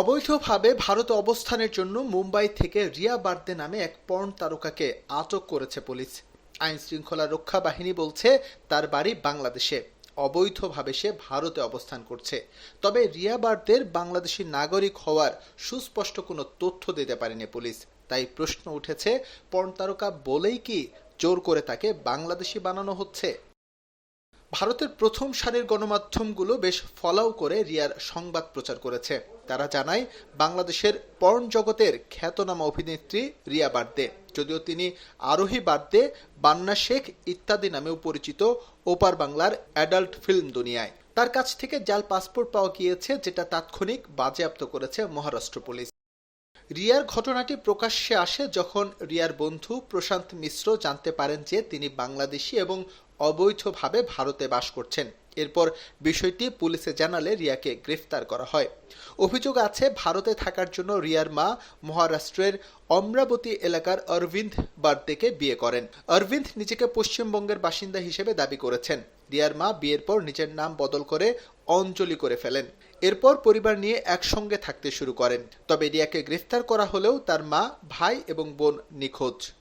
অবৈধভাবে ভারতে অবস্থানের জন্য মুম্বাই থেকে রিয়া বার্দে নামে এক পর্ন তারকাকে আটক করেছে পুলিশ। আইন শৃঙ্খলা রক্ষা বাহিনী বলছে, তার বাড়ি বাংলাদেশে। অবৈধভাবে সে ভারতে অবস্থান করছে। তবে রিয়া বার্দের বাংলাদেশি নাগরিক হওয়ার সুস্পষ্ট কোনো তথ্য দিতে পারেনি পুলিশ। তাই প্রশ্ন উঠেছে পর্ন তারকা বলেই কি জোর করে তাকে বাংলাদেশি বানানো হচ্ছে? ভারতের প্রথম সারির গণমাধ্যমগুলো বেশ ফলাও করে রিয়ার সংবাদ প্রচার করেছে। তারা জানায়, বাংলাদেশের পর্ন জগতের খ্যাতনামা অভিনেত্রী রিয়া বার্দে। যদিও তিনি আরোহী বার্দে, বান্না শেখ ইত্যাদি নামেও পরিচিত ওপার বাংলার অ্যাডাল্ট ফিল্ম দুনিয়ায়। তার কাছ থেকে জাল পাসপোর্ট পাওয়া গিয়েছে, যেটা তাৎক্ষণিক বাজেয়াপ্ত করেছে মহারাষ্ট্র পুলিশ। রিয়ার ঘটনাটি প্রকাশ্যে আসে যখন রিয়ার বন্ধু প্রশান্ত মিশ্র জানতে পারেন যে তিনি বাংলাদেশি এবং অবৈধভাবে ভারতে বাস করছেন। এরপর বিষয়টি পুলিশে জানালে রিয়াকে গ্রেফতার করা হয়। অভিযোগ আছে, ভারতে থাকার জন্য রিয়ার মা মহারাষ্ট্রের অমরাবতী এলাকার অরবিন্দ বার্দেকে বিয়ে করেন। অরবিন্দ নিজেকে পশ্চিমবঙ্গের বাসিন্দা হিসেবে দাবি করেছেন। রিয়ার মা বিয়ের পর নিজের নাম বদল করে অঞ্জলি করে ফেলেন। এরপর পরিবার নিয়ে একসঙ্গে থাকতে শুরু করেন। তবে রিয়াকে গ্রেফতার করা হলেও তার মা, ভাই এবং বোন নিখোঁজ।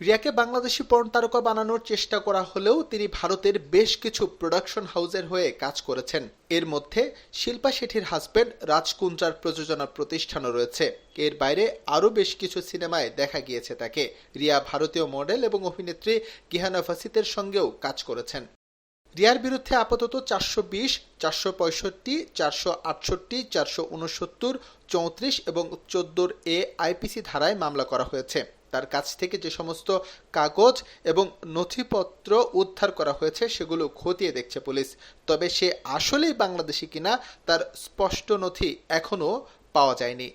রিয়াকে বাংলাদেশি পর্ন তারকা বানানোর চেষ্টা করা হলেও তিনি ভারতের বেশ কিছু প্রোডাকশন হাউসের হয়ে কাজ করেছেন। এর মধ্যে শিল্পা শেঠির হাজবেন্ড রাজকুঞ্জার প্রযোজনা প্রতিষ্ঠানও রয়েছে। এর বাইরে আরও বেশ কিছু সিনেমায় দেখা গিয়েছে তাকে। রিয়া ভারতীয় মডেল এবং অভিনেত্রী গিহানা ফাসিতের সঙ্গেও কাজ করেছেন। রিয়ার বিরুদ্ধে আপাতত চারশো বিশ, চারশো পঁয়ষট্টি, চারশো আটষট্টি, চারশো উনসত্তর, চৌত্রিশ এবং চোদ্দোর এ আইপিসি ধারায় মামলা করা হয়েছে। তার কাছ থেকে যে সমস্ত কাগজ এবং নথিপত্র উদ্ধার করা হয়েছে সেগুলো খতিয়ে দেখছে পুলিশ। তবে সে আসলেই বাংলাদেশি কিনা তার স্পষ্ট নথি এখনও পাওয়া যায়নি।